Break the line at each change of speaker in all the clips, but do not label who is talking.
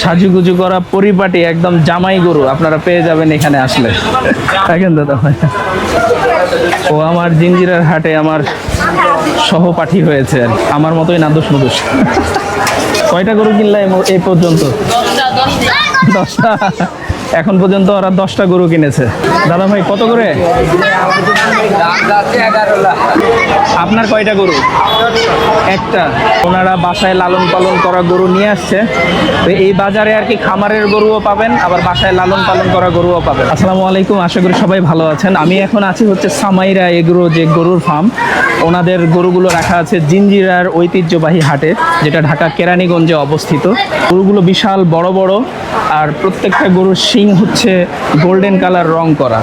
সাজুগুজু করা পরিপাটি একদম জামাই গরু, আপনারা পেয়ে যাবেন এখানে আসলে। দেখেন দাদা ও আমার জিঞ্জিরার হাটে আমার সহপাঠী হয়েছে আর আমার মতোই নাদুস নুদুস। কয়টা গরু কিনলা এই এই পর্যন্ত? দশটা। এখন পর্যন্ত ওরা দশটা গরু কিনেছে। দাদা ভাই কত করে? আপনার কয়টা গরু? একটা। ওনারা বাসায় লালন পালন করা গরু নিয়ে আসছে। তো এই বাজারে আর কি খামারের গরুও পাবেন, আবার বাসায় লালন পালন করা গরুও পাবেন। আসসালামু আলাইকুম, আশা করি সবাই ভালো আছেন। আমি এখন আছি হচ্ছে সামাইরা এগ্রো যে গরুর ফার্ম। ওনাদের গরুগুলো রাখা আছে জিঞ্জিরার ঐতিহ্যবাহী হাটে, যেটা ঢাকা কেরানীগঞ্জে অবস্থিত। গরুগুলো বিশাল বড় বড়, আর প্রত্যেকটা গরুর শিং হচ্ছে গোল্ডেন কালার রং করা।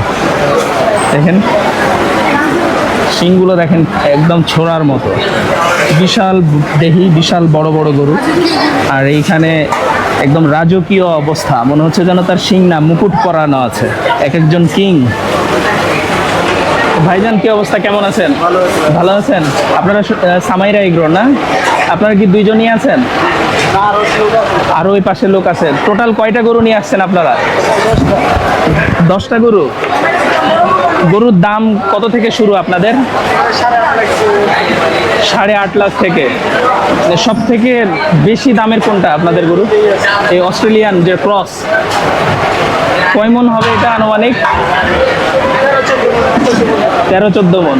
দেখেন। শিংগুলো দেখেন একদম ছোড়ার মতো। বিশাল দেহি বিশাল বড় বড় গরু। আর এইখানে একদম রাজকীয় অবস্থা। মনে হচ্ছে যেন তার শিং না মুকুট পরানো আছে। এক একজন কিং। ভাইজান কি অবস্থা? কেমন আছেন? ভালো আছেন? আপনারা সামাইরা এগ্রো না? আপনারা কি দুইজনই আছেন? আরও ওই পাশে লোক আছে। টোটাল কয়টা গরু নিয়ে আসছেন আপনারা? দশটা গরু। গরুর দাম কত থেকে শুরু আপনাদের? সাড়ে আট লাখ থেকে। সব থেকে বেশি দামের কোনটা আপনাদের গরু? এই অস্ট্রেলিয়ান যে ক্রস। কয় মন হবে এটা আনুমানিক? তেরো, চোদ্দ মন।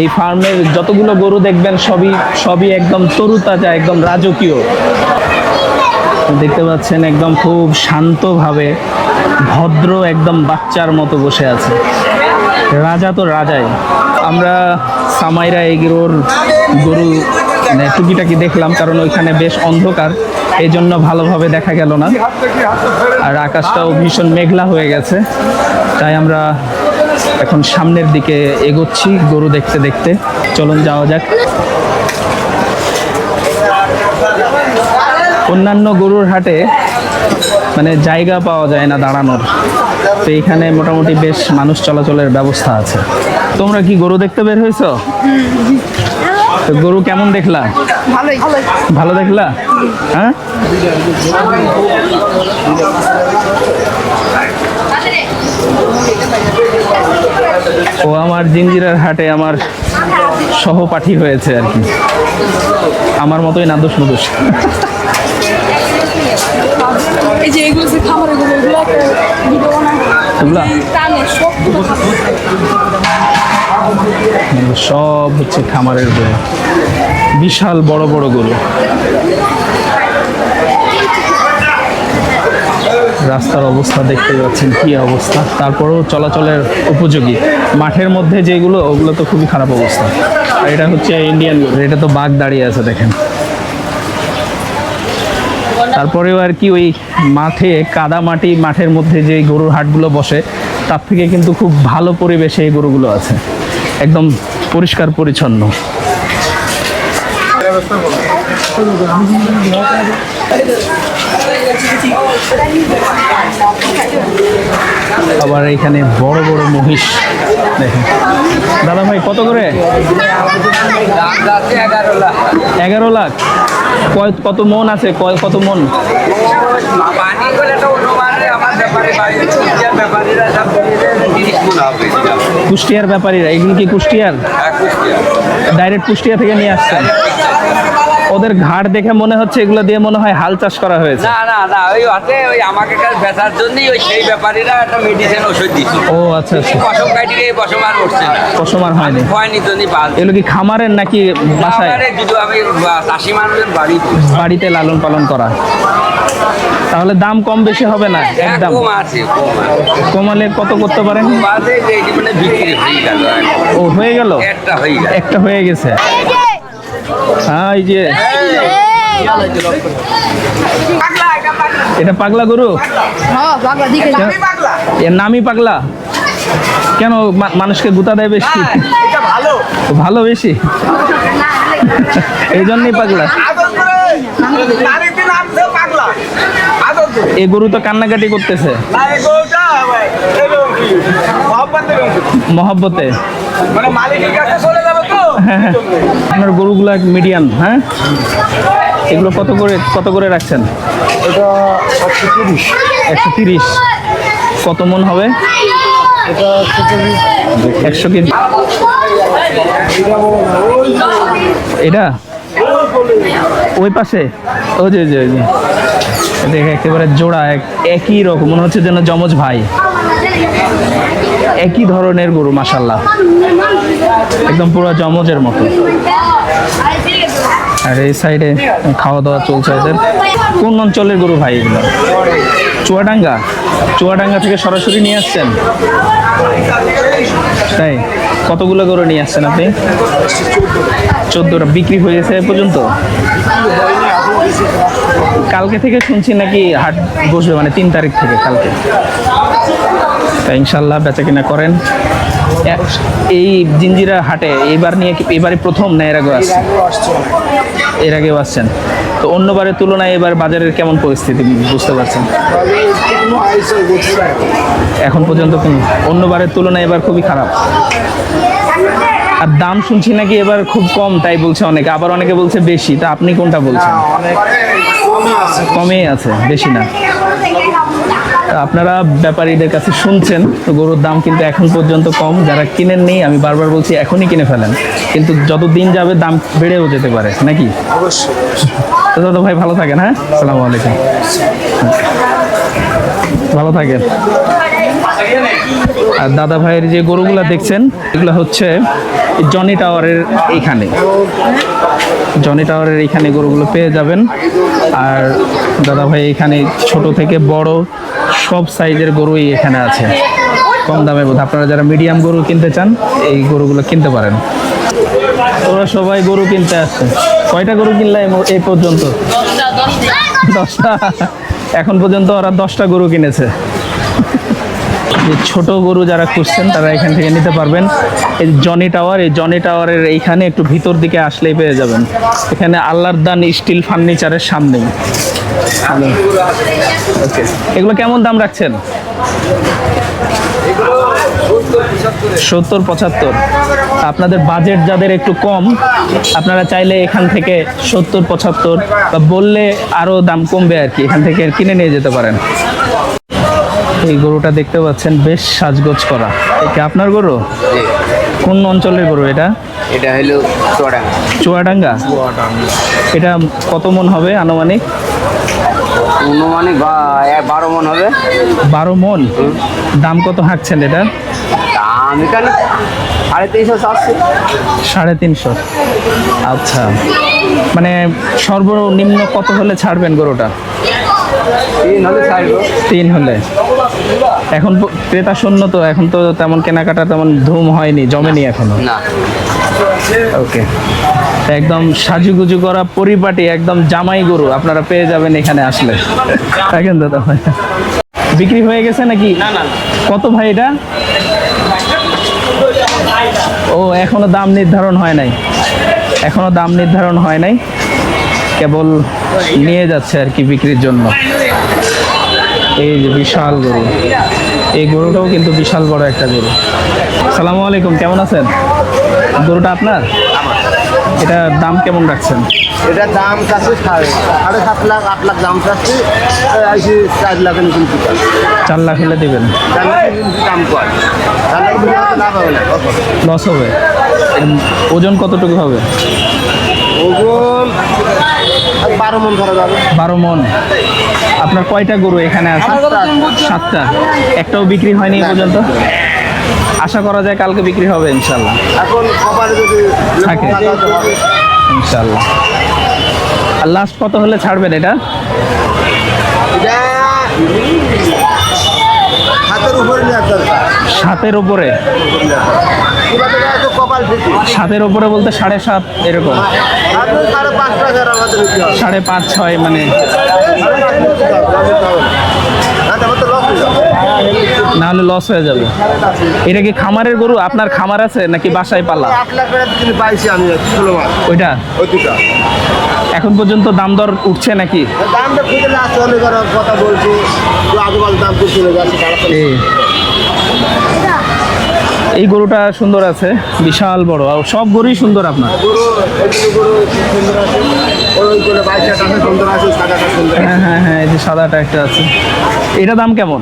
এই ফার্মের যতগুলো গরু দেখবেন, সবই সবই একদম তরু তাজা একদম রাজকীয়। দেখতে পাচ্ছেন একদম খুব শান্তভাবে ভদ্র একদম বাচ্চার মতো বসে আছে। রাজা তো রাজাই। আমরা সামাইরা এগিরোর গরু মানে টুকিটাকি দেখলাম, কারণ ওইখানে বেশ অন্ধকার এই জন্য ভালোভাবে দেখা গেল না। আর আকাশটাও ভীষণ মেঘলা হয়ে গেছে। তাই আমরা এখন সামনের দিকে এগোচ্ছি গরু দেখতে দেখতে। চলুন যাওয়া যাক। অন্যান্য গরুর হাটে মানে জায়গা পাওয়া যায় না দাঁড়ানোর। তো এইখানে মোটামুটি বেশ মানুষ চলাচলের ব্যবস্থা আছে। তোমরা কি গরু দেখতে বের হয়েছো? তো গরু কেমন দেখলা? ভালো দেখলা? হ্যাঁ ও আমার জিঞ্জিরার হাটে আমার সহপাঠী হয়েছে আর কি। আমার মতোই নাদুস নুদুস।
এই যে এগুলো যে খামারে গুলো এগুলো একটা ভিডিও বানায়
এগুলা?
এই টানে সব
সব হচ্ছে খামারের গরু বিশাল বড় বড় গরু। রাস্তার অবস্থা দেখতে পাচ্ছেন, কি অবস্থা? তারপরেও চলাচলের উপযোগী। মাঠের মধ্যে যেগুলো, ওগুলো তো খুবই খারাপ অবস্থা। আর এটা হচ্ছে ইন্ডিয়ান এটা তো বাঘ দাঁড়িয়ে আছে, দেখেন। তারপরেও আর কি ওই মাঠে, কাদা মাটি, মাঠের মধ্যে যে গরুর হাটগুলো বসে, তার থেকে কিন্তু খুব ভালো পরিবেশে এই গরুগুলো আছে। একদম পরিষ্কার পরিচ্ছন্ন। আবার এখানে বড় বড় মহিষ। দেখেন। দাদা ভাই কত করে? এগারো লাখ। কয়- কত মন আছে? কয়- কত মন?
কুষ্টিয়ার ব্যাপারীরা।
এগুলো কি কুষ্টিয়ার?
হ্যাঁ
ডাইরেক্ট কুষ্টিয়া থেকে নিয়ে আসছেন? ওদের ঘাট দেখে মনে হচ্ছে এগুলো দিয়ে মনে হয় হাল চাষ করা হয়েছে।
না না না ওই হাতে ওই আমাকে কাছে বেচার জন্যই ওই সেই ব্যাপারীরা একটা মেডিসিন ওষুধ দিচ্ছে
ও আচ্ছা আচ্ছা।
পশম কাটিয়ে এই পশম আর উঠছে না
পশমার হয়নি।
হয়নি জন্যই বাদ
এগুলো কি খামারের নাকি বাসায়?
আমারে যদি আমি চাষি মানুষের বাড়ি।
বাড়িতে লালন পালন করা। তাহলে দাম কম বেশি হবে না
হ্যাঁ,
একদম?
কম আছে কম আছে।
কমালে কত করতে পারেন?
মানে বিক্রি হয়ে গেল।
ও হয়ে গেল?
একটা হয়ে গেল।
একটা হয়ে গেছে। হ্যাঁ এই যে এটা পাগলা গরু?
হ্যাঁ
এর নামই পাগলা। কেন মানুষকে গুতা দেয় বেশি? ভালো। বেশি? এই জন্যই পাগলা। এই গরু তো কান্নাকাটি করতেছে। মহাব্বতে।
মানে মালিকের কাছে চলে যাবে তো
আপনার গরুগুলো মিডিয়াম হ্যাঁ? এগুলো কত করে কত করে রাখছেন?
এটা একশো তিরিশ।
একশো তিরিশ। কত মন হবে?
এটা একশো
কেজি। এটা? ওই পাশে? ওই যে যে দেখে একেবারে জোড়া এক- একই রকম। মনে হচ্ছে যেন যমজ ভাই। একই ধরনের গরু মাসাল্লাহ একদম পুরো যমজের মতো। আর এই সাইডে খাওয়া দাওয়া চলছে এদের। কোন অঞ্চলের গরু ভাই এগুলো? চুয়াডাঙ্গা? চুয়াডাঙ্গা থেকে সরাসরি নিয়ে আসছেন? তাই? কতগুলো গরু নিয়ে আসছেন আপনি? চোদ্দোটা। বিক্রি হয়ে গেছে এ পর্যন্ত? কালকে থেকে শুনছি নাকি হাট বসবে মানে তিন তারিখ থেকে কালকে। ইনশাল্লাহ বেচা কিনা করেন এই জিঞ্জিরা হাটে এইবার নিয়ে এবারে প্রথম না এর আগে আসছে এর আগেও আসছেন। তো অন্যবারের তুলনায় এবার বাজারের কেমন পরিস্থিতি বুঝতে পারছেন? এখন পর্যন্ত কোন অন্যবারের তুলনায় এবার খুবই খারাপ। আর দাম শুনছি নাকি এবার খুব কম তাই বলছে অনেকে। আবার অনেকে বলছে বেশি। তা আপনি কোনটা বলছেন?
কমে আছে।
কমেই আছে বেশি না। আপনারা ব্যাপারীদের কাছে শুনছেন তো গরুর দাম কিন্তু এখন পর্যন্ত কম। যারা কিনেন নেই আমি বারবার বলছি এখনই কিনে ফেলেন। কিন্তু যত দিন যাবে দাম বেড়েও যেতে পারে নাকি?
অবশ্যই।
তো দাদা ভাই ভালো থাকেন হ্যাঁ? আসসালামু আলাইকুম। ভালো থাকেন। আর দাদা ভাইয়ের যে গরুগুলা দেখছেন, এগুলো হচ্ছে জনি টাওয়ারের এইখানে। জনি টাওয়ারের এইখানে গরুগুলো পেয়ে যাবেন। আর দাদা ভাই এখানে ছোট থেকে বড় সব সাইজের গরুই এখানে আছে। কম দামে বোধ আপনারা যারা মিডিয়াম গরু কিনতে চান, এই গরুগুলো কিনতে পারেন। ওরা সবাই গরু কিনতে আসছে। কয়টা গরু কিনলে এই পর্যন্ত? দশটা। এখন পর্যন্ত ওরা দশটা গরু কিনেছে। ছোট গরু যারা খুঁজছেন তারা এখান থেকে নিতে পারবেন। এই জনি টাওয়ার এই জনি টাওয়ারের এইখানে একটু ভিতর দিকে আসলেই পেয়ে যাবেন। এখানে আল্লাহর দান স্টিল ফার্নিচারের সামনেই। ওকে এগুলো কেমন দাম রাখছেন? সত্তর পঁচাত্তর। আপনাদের বাজেট যাদের একটু কম আপনারা চাইলে এখান থেকে সত্তর পঁচাত্তর বা বললে আরও দাম কমবে আর কি। এখান থেকে কিনে নিয়ে যেতে পারেন। এই গরুটা দেখতে পাচ্ছেন বেশ সাজগোজ করা। এটা আপনার গরু? কোন অঞ্চলের গরু এটা?
এটা হলো চড়া
চুয়াডাঙ্গা? এটা কত মন হবে আনুমানিক?
এক বারো মন হবে।
বারো মন? দাম কত হাঁকছেন এটা?
দাম এখানে সাড়ে তিনশো চারশো
সাড়ে তিনশো। আচ্ছা। মানে সর্বনিম্ন কত হলে ছাড়বেন গরুটা?
তিন হলে ছাড়বো।
তিন হলে। এখন ক্রেতা শূন্য তো এখন তো তেমন কেনাকাটা তেমন ধুম হয়নি জমেনি এখনও?
না।
ওকে। একদম সাজুগুজু করা পরিপাটি একদম জামাই গরু আপনারা পেয়ে যাবেন এখানে আসলে। দেখেন দাদা বিক্রি হয়ে গেছে নাকি? কত ভাই এটা? ও এখনও দাম নির্ধারণ হয় নাই। এখনও দাম নির্ধারণ হয় নাই। কেবল নিয়ে যাচ্ছে আর কি বিক্রির জন্য। এই যে বিশাল গরু। এই গরুটাও কিন্তু বিশাল বড় একটা গরু। সালামু আলাইকুম কেমন আছেন? গরুটা আপনার? এটা দাম কেমন রাখছেন?
এটা দাম চাচ্ছি সাড়ে সাড়ে সাত লাখ আট লাখ দাম চাচ্ছি। চার মতন
চার লাখ হলে দেবেন?
চার লাখের মতন দাম কয় চার লাখ লাভ হবে না
লস হবে? ওজন কতটুকু হবে?
ওজন বারো মন ধরা যাবে।
বারো মন। আপনার কয়টা গরু এখানে আছে? সাতটা। একটাও বিক্রি হয়নি এ পর্যন্ত? আশা করা যায় কালকে বিক্রি হবে ইনশাল্লাহ
এখন
থাকে।
থাকে
ইনশাল্লাহ আর লাস্ট কত হলে ছাড়বেন এটা
হাতের উপরে নেওয়ার দরকার।
সাতের উপরে? সাতের উপরে বলতে সাড়ে সাত এরকম।
সাড়ে পাঁচ
ছয় মানে।
না।
হলে লস হয়ে যাবে। এটা কি খামারের গরু? আপনার খামার আছে নাকি বাসায় পালা? ওইটা? এখন পর্যন্ত দাম দর উঠছে নাকি? এই গরুটা সুন্দর আছে, বিশাল বড়। আর সব গরুই সুন্দর আপনার। হ্যাঁ হ্যাঁ হ্যাঁ এই যে সাদাটা একটা আছে। এটা দাম কেমন?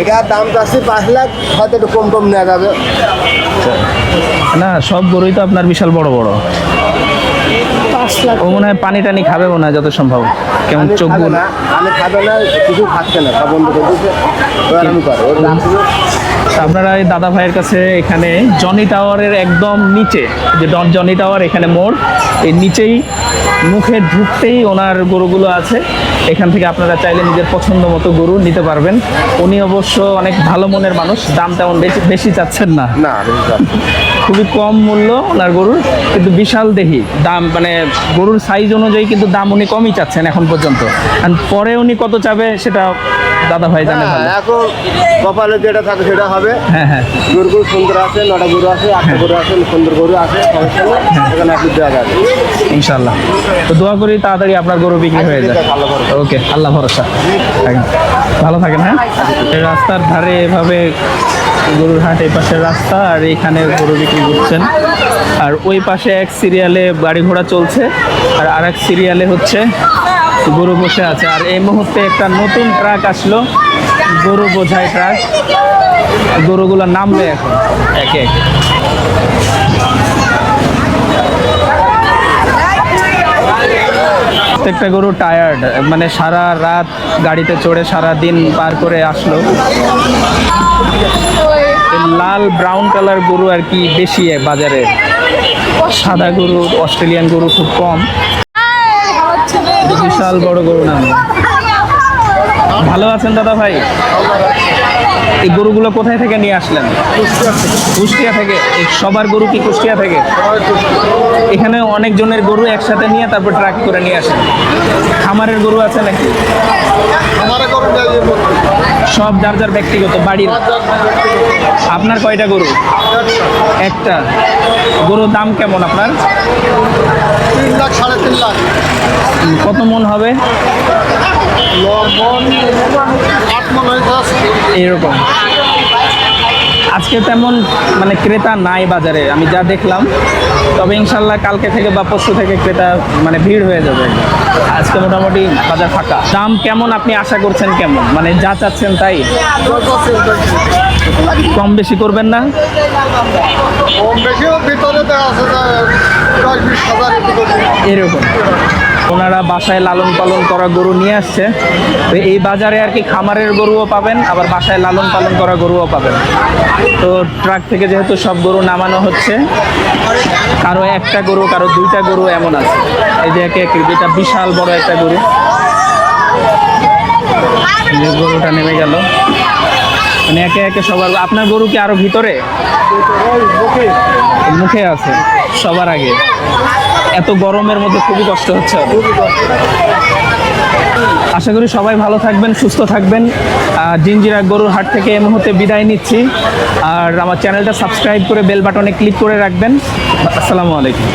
এটার দাম তো আসছে পাঁচ লাখ হয়তো একটু কম কম নেওয়া যাবে।
না সব গরুই তো আপনার বিশাল বড় বড়।
পাঁচ লাখ।
ও মনে হয় পানি টানি খাবে মনে হয় যত সম্ভব। কেমন চোখ
না আমি খাবে না কিছু খাচ্ছে না বন্ধ করে
আপনারা এই দাদা ভাইয়ের কাছে এখানে জনি টাওয়ারের একদম নিচে যে ডট জনি টাওয়ার এখানে মোড় এই নিচেই মুখে ঢুকতেই ওনার গরুগুলো আছে। এখান থেকে আপনারা চাইলে নিজের পছন্দ মতো গরু নিতে পারবেন। উনি অবশ্য অনেক ভালো মনের মানুষ দাম তেমন বেশি বেশি চাচ্ছেন না।
না
খুবই কম মূল্য ওনার গরুর কিন্তু বিশাল দেহি। দাম মানে গরুর সাইজ অনুযায়ী কিন্তু দাম উনি কমই চাচ্ছেন এখন পর্যন্ত। পরে উনি কত চাবে সেটা দাদা ভাই জানে ভালো।
হ্যাঁ, এখন কপালে যেটা থাকে সেটা হবে।
হ্যাঁ হ্যাঁ।
গরুগুলো সুন্দর আছে নটা গরু আছে আটটা গরু আছে সুন্দর গরু আছে নেই এখানে আপনি দেওয়া যাবে।
ইনশাল্লাহ তো দোয়া করি তাড়াতাড়ি আপনার গরু বিক্রি হয়ে যায়।
ভালো
ওকে আল্লাহ ভরসা। ভালো থাকেন হ্যাঁ? এই রাস্তার ধারে এভাবে গরুর হাট এই পাশের রাস্তা আর এখানে গরু বিক্রি করছেন। আর ওই পাশে এক সিরিয়ালে গাড়ি ঘোড়া চলছে আর আর এক সিরিয়ালে হচ্ছে গরু বসে আছে। আর এই মুহূর্তে একটা নতুন ট্রাক আসলো, গরু বোঝাই ট্রাক গরুগুলো নামবে এখন একে একে। প্রত্যেকটা গরু টায়ার্ড মানে সারা রাত গাড়িতে চড়ে সারা দিন পার করে আসলো। লাল ব্রাউন কালার গরু আর কি বেশি বাজারে। সাদা গরু, অস্ট্রেলিয়ান গরু খুব কম। বিশাল বড় গরু নাম ভালো আছেন দাদা ভাই? এই গরুগুলো কোথায় থেকে নিয়ে আসলেন? কুষ্টিয়া থেকে। সবার গরু কি কুষ্টিয়া থেকে? এখানে অনেকজনের গরু একসাথে নিয়ে তারপর ট্রাক করে নিয়ে আসেন। খামারের গরু আছে নাকি? সব যার যার ব্যক্তিগত, বাড়ির। আপনার কয়টা গরু? একটা। গরুর দাম কেমন আপনার?
তিন লাখ সাড়ে তিন লাখ।
কত মন হবে?
লবণ আট মন হয়েছে
এরকম আজকে তেমন মানে ক্রেতা নাই বাজারে আমি যা দেখলাম। তবে ইনশাল্লাহ কালকে থেকে বা পরশু থেকে ক্রেতা মানে ভিড় হয়ে যাবে। আজকে মোটামুটি বাজার ফাঁকা। দাম কেমন আপনি আশা করছেন কেমন? মানে যা চাচ্ছেন তাই? কম বেশি করবেন না?
কম বেশিও ভিতরে
এরকম। ওনারা বাসায় লালন পালন করা গরু নিয়ে আসছে। তো এই বাজারে আর কি খামারের গরুও পাবেন, আবার বাসায় লালন পালন করা গরুও পাবেন। তো ট্রাক থেকে যেহেতু সব গরু নামানো হচ্ছে, কারও একটা গরু, কারও দুইটা গরু এমন আছে। এই যে একে যেটা বিশাল বড় একটা গরু। গরুটা নেমে গেল। মানে একে একে সবার, আপনার গরু কি আরও ভিতরে? মুখে আছে, সবার আগে। এত গরমের মধ্যে খুবই কষ্ট হচ্ছে। আশা করি সবাই ভালো থাকবেন, সুস্থ থাকবেন। জিঞ্জিরা গরুর হাট থেকে এই মুহূর্তে বিদায় নিচ্ছি। আর আমার চ্যানেলটা সাবস্ক্রাইব করে বেল বাটনে ক্লিক করে রাখবেন। আসসালামু আলাইকুম।